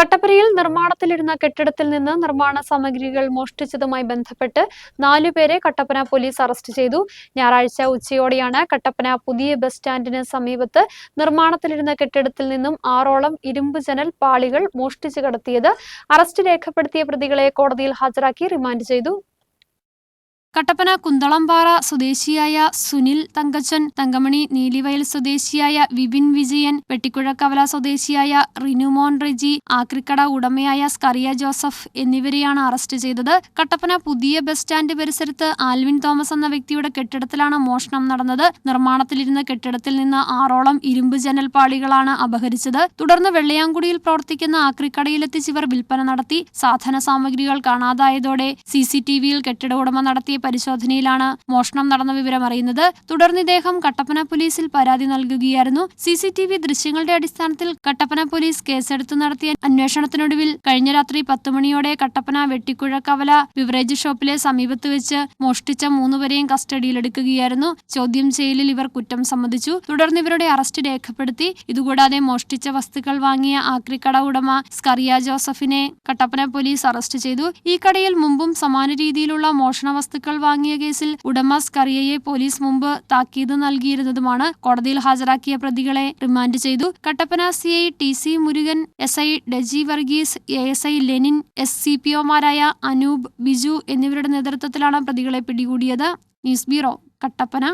കട്ടപ്പനയിൽ നിർമ്മാണത്തിലിരുന്ന കെട്ടിടത്തിൽ നിന്ന് നിർമ്മാണ സാമഗ്രികൾ മോഷ്ടിച്ചതുമായി ബന്ധപ്പെട്ട് നാലുപേരെ കട്ടപ്പന പോലീസ് അറസ്റ്റ് ചെയ്തു. ഞായറാഴ്ച ഉച്ചയോടെയാണ് കട്ടപ്പന പുതിയ ബസ് സ്റ്റാൻഡിന് സമീപത്ത് നിർമ്മാണത്തിലിരുന്ന കെട്ടിടത്തിൽ നിന്നും ആറോളം ഇരുമ്പ് ജനൽ പാളികൾ മോഷ്ടിച്ചു കടത്തിയത്. അറസ്റ്റ് രേഖപ്പെടുത്തിയ പ്രതികളെ കോടതിയിൽ ഹാജരാക്കി റിമാൻഡ് ചെയ്തു. കട്ടപ്പന കുന്തളംപാറ സ്വദേശിയായ സുനിൽ തങ്കച്ചൻ തങ്കമണി നീലിവയൽ സ്വദേശിയായ വിപിൻ വിജയൻ വെട്ടിക്കുഴക്കവല സ്വദേശിയായ റിനുമോൻ റെജി ആക്രിക്കട ഉടമയായ സ്കറിയ ജോസഫ് എന്നിവരെയാണ് അറസ്റ്റ് ചെയ്തത്. കട്ടപ്പന പുതിയ ബസ് സ്റ്റാൻഡ് പരിസരത്ത് ആൽവിൻ തോമസ് എന്ന വ്യക്തിയുടെ കെട്ടിടത്തിലാണ് മോഷണം നടന്നത്. നിർമ്മാണത്തിലിരുന്ന കെട്ടിടത്തിൽ നിന്ന് ആറോളം ഇരുമ്പ് ജനൽപാളികളാണ് അപഹരിച്ചത്. തുടർന്ന് വെള്ളയാങ്കുടിയിൽ പ്രവർത്തിക്കുന്ന ആക്രിക്കടയിലെത്തിച്ച് ഇവർ വിൽപ്പന നടത്തി. സാധന സാമഗ്രികൾ കാണാതായതോടെ സി കെട്ടിട ഉടമ നടത്തിയ പരിശോധനയിലാണ് മോഷണം നടന്ന വിവരം അറിയുന്നത്. തുടർന്ന് ഇദ്ദേഹം കട്ടപ്പന പോലീസിൽ പരാതി നൽകുകയായിരുന്നു. സി സി ടി വി ദൃശ്യങ്ങളുടെ അടിസ്ഥാനത്തിൽ കട്ടപ്പന പോലീസ് കേസെടുത്ത് നടത്തിയ അന്വേഷണത്തിനൊടുവിൽ കഴിഞ്ഞ രാത്രി പത്തുമണിയോടെ കട്ടപ്പന വെട്ടിക്കുഴ കവല ബിവറേജ് ഷോപ്പിലെ സമീപത്ത് വെച്ച് മോഷ്ടിച്ച മൂന്നുപേരെയും കസ്റ്റഡിയിലെടുക്കുകയായിരുന്നു. ചോദ്യം ചെയ്യലിൽ ഇവർ കുറ്റം സമ്മതിച്ചു. തുടർന്ന് ഇവരുടെ അറസ്റ്റ് രേഖപ്പെടുത്തി. ഇതുകൂടാതെ മോഷ്ടിച്ച വസ്തുക്കൾ വാങ്ങിയ ആക്രിക്കട ഉടമ സ്കറിയ ജോസഫിനെ കട്ടപ്പന പോലീസ് അറസ്റ്റ് ചെയ്തു. ഈ കടയിൽ മുമ്പും സമാന രീതിയിലുള്ള മോഷണ വസ്തുക്കൾ വാങ്ങിയ കേസിൽ ഉടമ സ്കറിയയെ പോലീസ് മുമ്പ് താക്കീത് നൽകിയിരുന്നതുമാണ് കോടതിയിൽ ഹാജരാക്കിയ പ്രതികളെ റിമാൻഡ് ചെയ്തു. Kattappana C I T C Murugan S I ഡജി Varghese A S I Lenin S C P ഒമാരായ Anoop Biju എന്നിവരുടെ നേതൃത്വത്തിലാണ് പ്രതികളെ പിടികൂടിയത്. News bureau Kattappana.